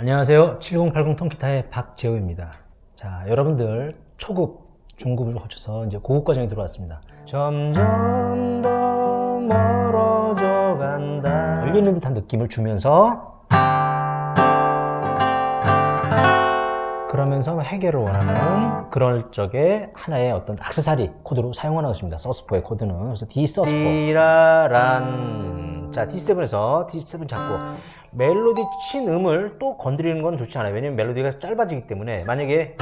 안녕하세요. 7080 통기타의 박재우입니다. 자, 여러분들 초급, 중급을 거쳐서 이제 고급 과정에 들어왔습니다. 점점 더 멀어져 간다. 열리는 듯한 느낌을 주면서 그러면서 해결을 원하는 그럴 적에 하나의 어떤 악세사리 코드로 사용하는 것입니다. 서스포의 코드는 그래서 D 서스포. 디라란 자 D7에서 D7 잡고 멜로디 친 음을 또 건드리는 건 좋지 않아요. 왜냐면 멜로디가 짧아지기 때문에 만약에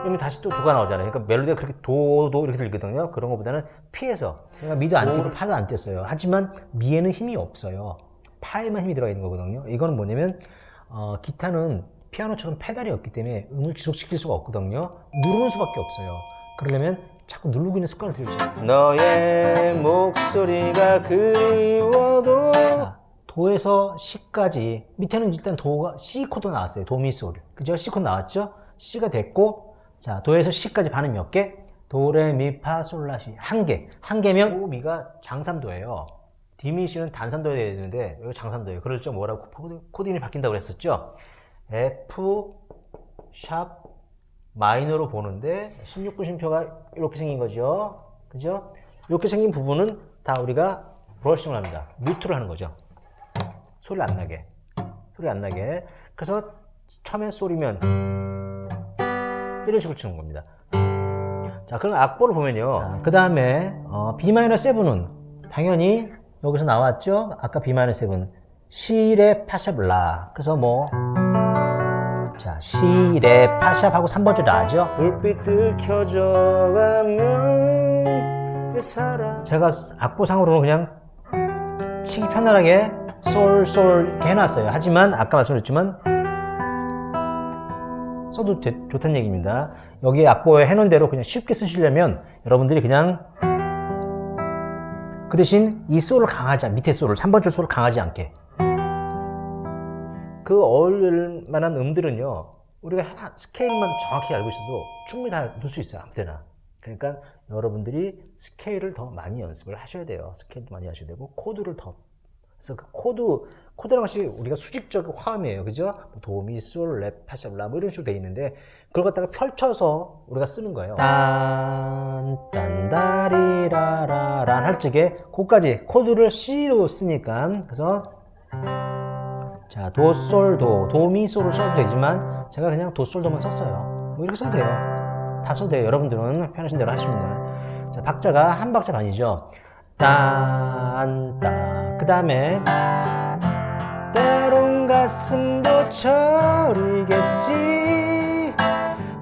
그러면 다시 또 도가 나오잖아요. 그러니까 멜로디가 그렇게 도도 이렇게 들거든요. 그런 것보다는 피해서 제가 미도 안 띄고 파도 안 띄었어요. 하지만 미에는 힘이 없어요. 파에만 힘이 들어가 있는 거거든요. 이거는 뭐냐면 어, 기타는 피아노처럼 페달이 없기 때문에 음을 지속시킬 수가 없거든요. 누르는 수밖에 없어요. 그러려면 자꾸 누르고 있는 습관을 들여주세요. 너의 목소리가 그리워도 자, 도에서 C까지 밑에는 일단 도가 C 코드 나왔어요. 도미솔. 그죠? C 코드 나왔죠? C가 됐고 자 도에서 C까지 반음 몇 개? 도레미파솔라시 한 개. 한 개면 오 미가 장삼도예요. 디미시는 단삼도여야 되는데 여기 장삼도예요. 그럴 적 뭐라고 코드, 코드 이름이 바뀐다고 그랬었죠? F 샵 마이너로 보는데 16구 심표가 이렇게 생긴 거죠. 그죠? 이렇게 생긴 부분은 다 우리가 브러싱을 합니다. 뮤트를 하는 거죠. 소리 안 나게. 소리 안 나게. 그래서 처음에 소리면 이런 식으로 치는 겁니다. 자, 그럼 악보를 보면요. 그 다음에 어, B-7은 당연히 여기서 나왔죠. 아까 B-7. 시레 파샵 라. 그래서 뭐 자, 시레 파샵 하고 3번 줄 나죠? 불빛들 켜져가면 그 사람 제가 악보상으로는 그냥 치기 편안하게 솔, 솔 이렇게 해놨어요. 하지만 아까 말씀드렸지만 써도 되- 좋다는 얘기입니다. 여기 악보에 해놓은 대로 그냥 쉽게 쓰시려면 여러분들이 그냥 그 대신 이 솔을 강하지 않, 밑에 솔을, 3번 줄 솔을 강하지 않게 그 어울릴 만한 음들은요, 우리가 스케일만 정확히 알고 있어도 충분히 다 넣을 수 있어요, 아무 때나. 그러니까 여러분들이 스케일을 더 많이 연습을 하셔야 돼요. 스케일도 많이 하셔야 되고, 코드를 더. 그래서 그 코드, 코드라는 것이 우리가 수직적 화음이에요. 그죠? 뭐 도, 미, 솔, 레, 파샵, 라, 뭐 이런 식으로 돼 있는데, 그걸 갖다가 펼쳐서 우리가 쓰는 거예요. 딴, 딴, 다리라라란 할 적에, 그까지 코드를 C로 쓰니까, 그래서 자, 도, 솔, 도, 도미솔을 써도 되지만 제가 그냥 도, 솔, 도만 썼어요. 뭐 이렇게 써도 돼요. 다 써도 돼요. 여러분들은 편하신 대로 하시면 돼요. 자, 박자가 한 박자가 아니죠. 딴, 따. 그 다음에 때론 가슴도 저리겠지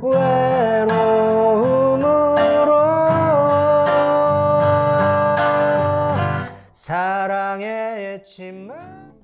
외로움으로 사랑의 침을